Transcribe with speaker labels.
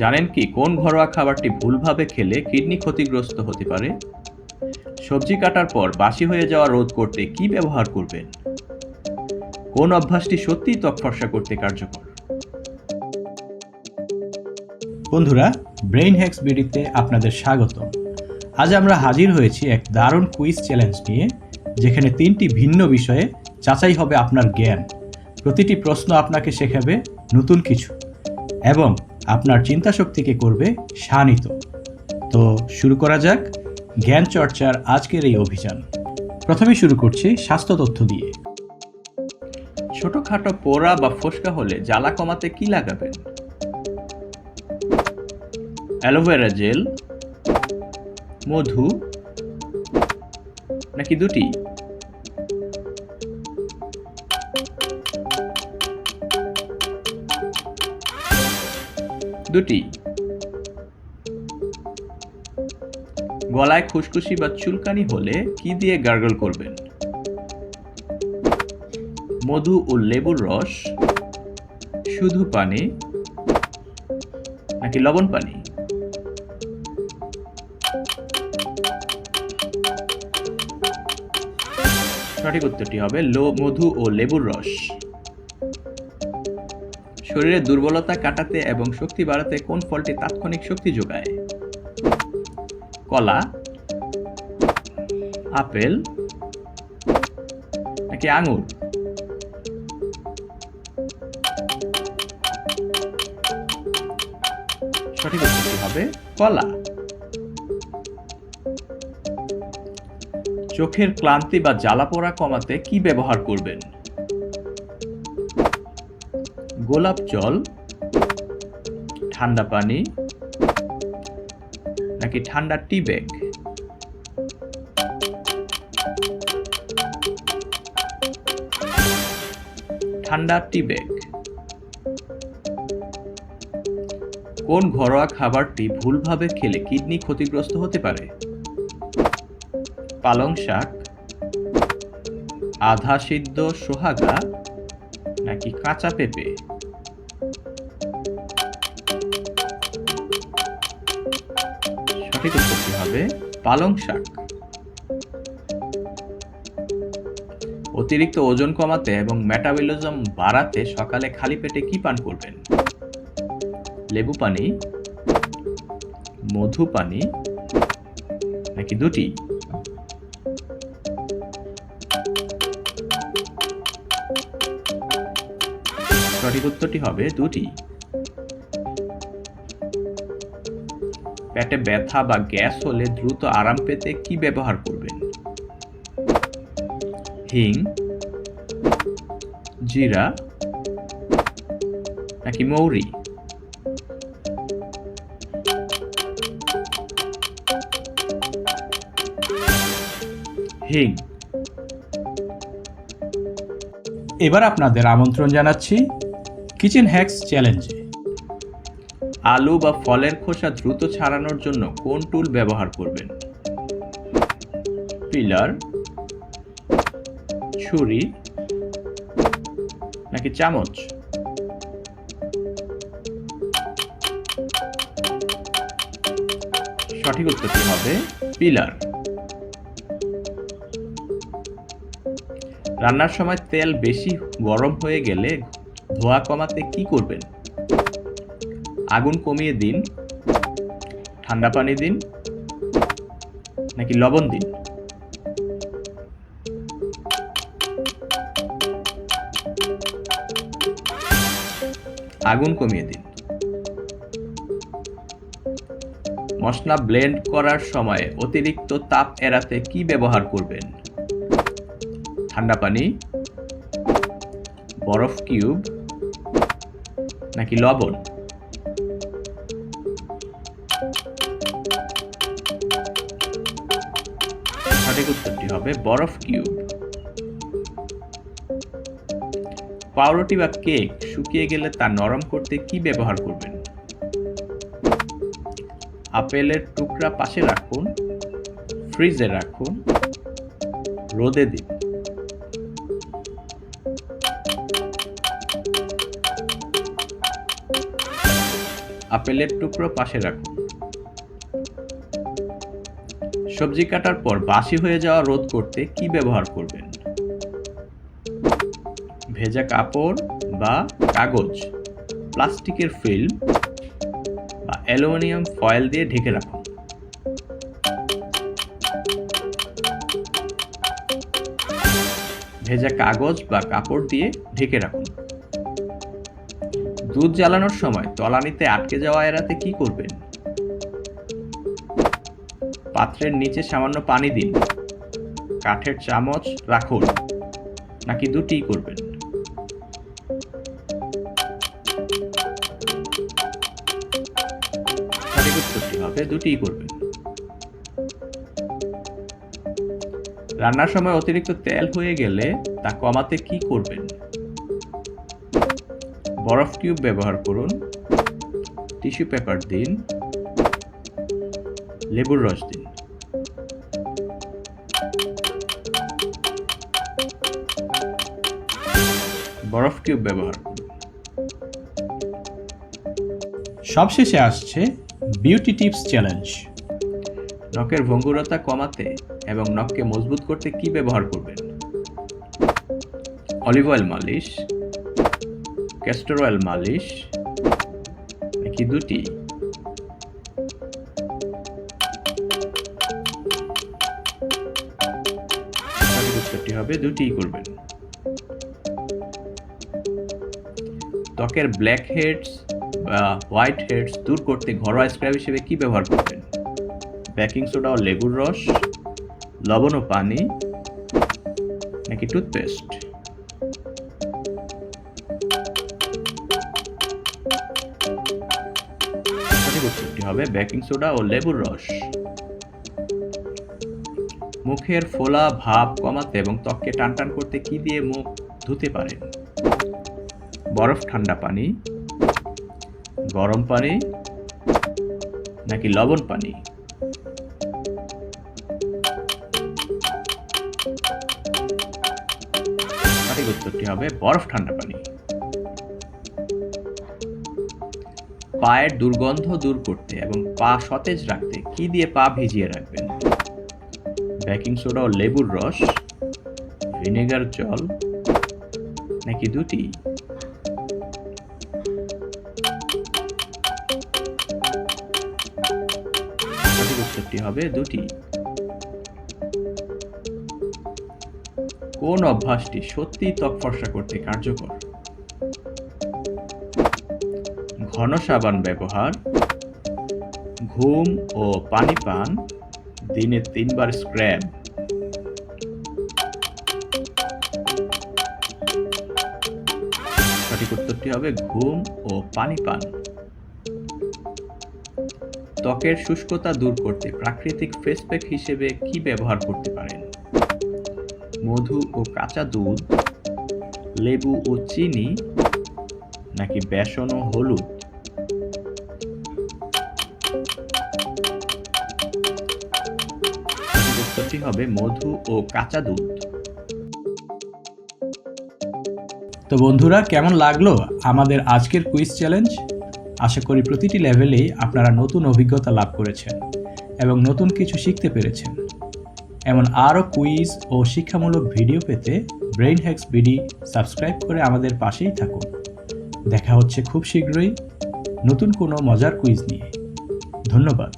Speaker 1: জানেন কি, কোন ঘরোয়া খাবারটি ভুলভাবে খেলে কিডনি ক্ষতিগ্রস্ত হতে পারে? সবজি কাটার পর বাসি হয়ে যাওয়া রোধ করতে কি ব্যবহার করবেন? কোন অভ্যাসটি সত্যিই ত্বক ফর্সা করতে কার্যকর?
Speaker 2: বন্ধুরা ব্রেইন হ্যাক্স বিডিতে আপনাদের স্বাগত আজ আমরা হাজির হয়েছি এক দারুণ কুইজ চ্যালেঞ্জ নিয়ে, যেখানে তিনটি ভিন্ন বিষয়ে যাচাই হবে আপনার জ্ঞান। প্রতিটি প্রশ্ন আপনাকে শেখাবে নতুন কিছু। এবং আপনার চিন্তাশক্তিকে করবে শানিত। তো শুরু করা যাক জ্ঞান চর্চার আজকের এই অভিযান। প্রথমে শুরু করছি স্বাস্থ্য তথ্য দিয়ে।
Speaker 1: ছোটখাটো পোড়া বা ফোসকা হলে জ্বালা কমাতে কি লাগাবেন? অ্যালোভেরা জেল, মধু, নাকি দুটি? দুটি। গলায় খুশখুশি বা চুলকানি হলে কি দিয়ে গার্গল করবেন? মধু ও লেবুর রস, শুধু পানি নাকি লবণ পানি? সঠিক উত্তরটি হবে মধু ও লেবুর রস। শরীরে দুর্বলতা কাটাতে এবং শক্তি বাড়াতে কোন ফলটি তাৎক্ষণিক শক্তি যোগায়? কলা, আপেল, নাকি আঙুর? সঠিক হবে? কলা। চোখের ক্লান্তি বা জ্বালা পোড়া কমাতে কি ব্যবহার করবেন? গোলাপ জল, ঠান্ডা পানি, নাকি ঠান্ডা টি ব্যাগ? ঠান্ডা টি ব্যাগ। কোন ঘরোয়া খাবারটি ভুলভাবে খেলে কিডনি ক্ষতিগ্রস্ত হতে পারে? পালং শাক, আধা সিদ্ধ সোহাগা, নাকি কাঁচা পেঁপে? সঠিক উত্তরটি হবে? পালং শাক। অতিরিক্ত ওজন কমাতে এবং মেটাবলিজম বাড়াতে সকালে খালি পেটে কি পান করবেন? লেবু পানি, মধু পানি, নাকি দুটি? সঠিক উত্তরটি হবে দুটি। পেটে ব্যথা বা গ্যাস হলে দ্রুত আরাম পেতে কি ব্যবহার করবেন? হিং, জিরা, নাকি মৌরি? হিং।
Speaker 2: এবার আপনাদের আমন্ত্রণ জানাচ্ছি কিচেন হ্যাক্স চ্যালেঞ্জে।
Speaker 1: আলু বা ফলের খোসা দ্রুত ছাড়ানোর জন্য কোন টুল ব্যবহার করবেন? পিলার, ছুরি, নাকি চামচ? সঠিক উত্তরটি হবে? পিলার। রান্নার সময় তেল বেশি গরম হয়ে গেলে ধোয়া কমাতে কি করবেন? আগুন কমিয়ে দিন, ঠান্ডা পানি দিন, নাকি লবণ দিন? আগুন কমিয়ে দিন। মশলা ব্লেন্ড করার সময় অতিরিক্ত তাপ এড়াতে কি ব্যবহার করবেন? ঠান্ডা পানি, বরফ কিউব, নাকি লবণ? সঠিক উত্তরটি হবে বরফ কিউব। পাউরুটি বা কেক শুকিয়ে গেলে তা নরম করতে কি ব্যবহার করবেন? আপেলের টুকরা পাশে রাখুন, ফ্রিজে রাখুন, রোদে দিন। আপেলের টুকরো পাশে রাখুন। সবজি কাটার পর বাসি হয়ে যাওয়া রোধ করতে কি ব্যবহার করবেন? ভেজা কাপড় বা কাগজ, প্লাস্টিকের ফিল্ম বা অ্যালুমিনিয়াম ফয়েল দিয়ে ঢেকে রাখুন। ভেজা কাগজ বা কাপড় দিয়ে ঢেকে রাখুন। দুধ জ্বালানোর সময় তলানিতে আটকে যাওয়া এড়াতে কি করবেন? পাত্রের নিচে সামান্য পানি দিন। কাঠের চামচ রাখুন, নাকি দুটিই করবেন। হবে, দুটিই করবেন। রান্নার সময় অতিরিক্ত তেল হয়ে গেলে তা কমাতে কি করবেন? বরফ কিউব ব্যবহার করুন, টিস্যু পেপার দিন, লেবুর রস দিন। কিউব ব্যবহার করুন
Speaker 2: সবশেষে আসছে বিউটি টিপস চ্যালেঞ্জ
Speaker 1: নখের ভঙ্গুরতা কমাতে এবং নখকে মজবুত করতে কি ব্যবহার করবেন? অলিভ অয়েল মালিশ ক্যাস্টর অয়েল মালিশ, নাকি দুটি? উত্তরটি হবে দুটিই করবেন। ত্বকের ব্ল্যাক হেডস বা হোয়াইট হেডস দূর করতে ঘরোয়া স্ক্রাব হিসেবে কি ব্যবহার করবেন বেকিং সোডা ও লেবুর রস, লবণ ও পানি, নাকি টুথপেস্ট হবে বেকিং সোডা ও লেবুর রস। মুখের ফোলা ভাব কমাতে এবং ত্বককে টান টান করতে কি দিয়ে মুখ ধুতে পারেন? বরফ ঠান্ডা পানি, গরম পানি, নাকি লবণ পানি? সঠিক উত্তরটি হবে বরফ ঠান্ডা পানি। পায়ের দুর্গন্ধ দূর করতে এবং পা সতেজ রাখতে কি দিয়ে পা ভিজিয়ে রাখবেন? বেকিং সোডা ও লেবুর রস, ভিনেগার জল, নাকি দুটি? উত্তরটি হবে দুটি। কোন অভ্যাসটি সত্যিই ত্বক ফর্সা করতে কার্যকর? ঘন সাবান ব্যবহার, ঘুম ও পানি পান, দিনে তিনবার স্ক্র্যাব। সঠিক উত্তরটি হবে ঘুম ও পানি পান। ত্বকের শুষ্কতা দূর করতে প্রাকৃতিক ফেস প্যাক হিসেবে কি ব্যবহার করতে পারেন? মধু ও কাঁচা দুধ, লেবু ও চিনি, নাকি বেসন ও হলুদ? উত্তরটি হবে মধু ও কাঁচা দুধ।
Speaker 2: তো বন্ধুরা, কেমন লাগল আমাদের আজকের কুইজ চ্যালেঞ্জ আশা করি প্রতিটি লেভেলেই আপনারা নতুন অভিজ্ঞতা লাভ করেছেন এবং নতুন কিছু শিখতে পেরেছেন। এমন আরও কুইজ ও শিক্ষামূলক ভিডিও পেতে ব্রেইন হ্যাক্স বিডি সাবস্ক্রাইব করে আমাদের পাশেই থাকুন। দেখা হচ্ছে খুব শীঘ্রই নতুন কোনো মজার কুইজ নিয়ে। ধন্যবাদ।